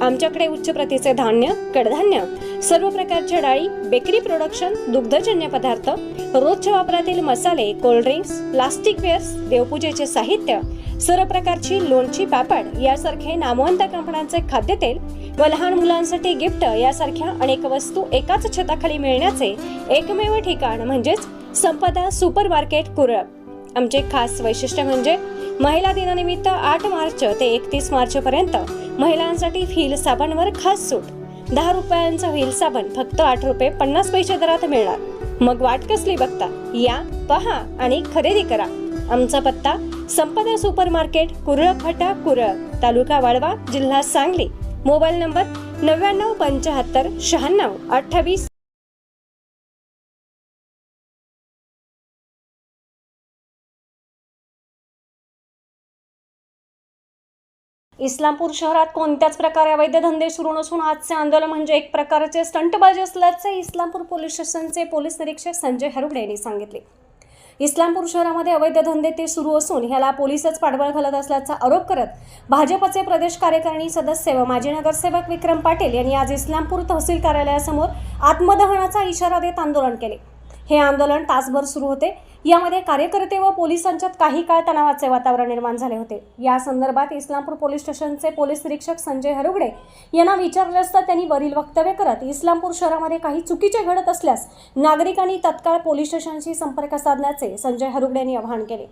आमच्याकडे उच्च प्रतीचे धान्य कडधान्य सर्व प्रकारच्या डाळी बेकरी प्रोडक्शन दुग्धजन्य पदार्थ रोजच्या वापरातील मसाले कोल्ड्रिंक्स प्लास्टिक वेअर्स देवपूजेचे साहित्य सर्व प्रकारची लोणची पापड यासारखे नामवंत कंपन्यांचे खाद्यतेल व लहान मुलांसाठी गिफ्ट यासारख्या अनेक वस्तू एकाच छताखाली मिळण्याचे एकमेव ठिकाण म्हणजेच संपदा सुपर मार्केट कुरळ. आमचे खास वैशिष्ट्य म्हणजे महिला दिनानिमित्त आठ मार्च ते एकतीस मार्च पर्यंत महिलांसाठी व्हील साबणवर खास सूट. दहा रुपयांचा व्हील साबण फक्त आठ रुपये पन्नास पैसे दरात मिळणार. मग वाट कसली बघता? या पहा आणि खरेदी करा. आमचा पत्ता संपदा सुपर मार्केट कुरळ फटा कुरळ तालुका वाळवा जिल्हा सांगली. मोबाईल नंबर नव्याण्णव पंच्याहत्तर शहाण्णव अठ्ठावीस इस्लामपूर शहरात कोणत्याच प्रकारे अवैध धंदे सुरू नसून आजचे आंदोलन म्हणजे एक प्रकारचे स्टंटबाजी असल्याचे इस्लामपूर पोलीस स्टेशनचे पोलीस निरीक्षक संजय हरुगडे यांनी सांगितले. इस्लामपूर शहरामध्ये अवैध धंदे ते सुरू असून ह्याला पोलीसच पाठबळ घालत असल्याचा आरोप करत भाजपचे प्रदेश कार्यकारिणी सदस्य व माजी नगरसेवक विक्रम पाटील यांनी आज इस्लामपूर तहसील कार्यालयासमोर आत्मदहनाचा इशारा देत आंदोलन केले. हे आंदोलन तासभर सुरू होते. यामध्ये कार्यकर्ते व पोलिसांच्यात काही काळ तणावाचे वातावरण निर्माण झाले होते. या संदर्भात इस्लामपूर पोलीस स्टेशनचे पोलीस निरीक्षक संजय हरुगडे यांना विचारले असता त्यांनी वरील वक्तव्य करत इस्लामपूर शहरामध्ये काही चुकीचे घडत असल्यास नागरिकांनी तत्काळ पोलीस स्टेशनशी संपर्क साधण्याचे संजय हरुगडे यांनी आवाहन केले.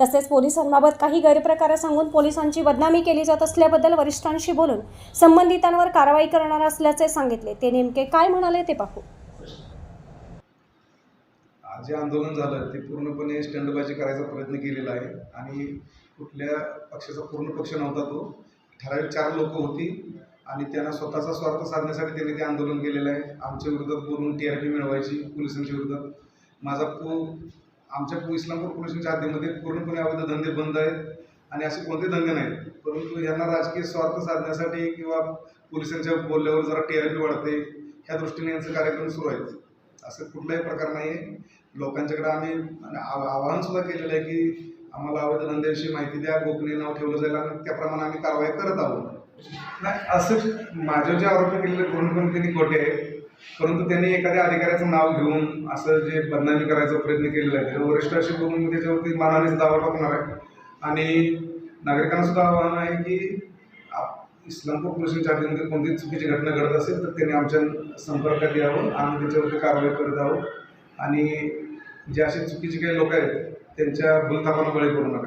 तसेच पोलिसांबाबत काही गैरप्रकार सांगून पोलिसांची बदनामी केली जात असल्याबद्दल वरिष्ठांशी बोलून संबंधितांवर कारवाई करणार असल्याचे सांगितले. ते नेमके काय म्हणाले ते पाहू. जे आंदोलन झालं ते पूर्णपणे स्टंडबाजी करायचा प्रयत्न केलेला आहे. आणि कुठल्या पक्षाचा पूर्ण पक्ष नव्हता तो. ठराविक चार लोक होती आणि त्यांना स्वतःचा स्वार्थ साधण्यासाठी त्यांनी ते आंदोलन केलेलं आहे. आमच्या विरोधात बोलून टी आर पी मिळवायची पोलिसांच्या विरोधात. माझा पू आमच्या पू इस्लामपूर पोलिसांच्या हद्दीमध्ये पूर्णपणे अवैध धंदे बंद आहेत आणि असे कोणते धंदे नाहीत. परंतु यांना राजकीय स्वार्थ साधण्यासाठी किंवा पोलिसांच्या बोलल्यावर जरा टी आर पी वाढते ह्या दृष्टीने यांचे कार्यक्रम सुरू आहेत. असं कुठलाही प्रकार नाही आहे लोकांच्याकडे आम्ही आणि आव- आवाहन सुद्धा केलेलं आहे की आम्हाला अवैध धंद्याविषयी माहिती द्या गोपनीय नाव ठेवलं जाईल आणि त्याप्रमाणे आम्ही कारवाई करत आहोत. नाही असं माझे जे आरोप केलेले पूर्णपणे त्यांनी खोटे आहेत. परंतु त्यांनी एखाद्या अधिकाऱ्याचं नाव घेऊन असं जे बदनामी करायचा प्रयत्न केलेला आहे वरिष्ठ वरिष्ठाशी बोलून त्याच्यावरती मानानेच दावा टाकणार आहे. आणि नागरिकांना सुद्धा आव्हान आहे की इस्लामपूर पोलिसांच्या हद्दीमध्ये कोणतीही चुकीची घटना घडत असेल तर त्यांनी आमच्या संपर्कात यावं आम्ही त्याच्यावरती कारवाई करत आहोत. आणि जे असे चुकीचे काही लोक आहेत त्यांच्या भूलथापाला बळी पडू नका.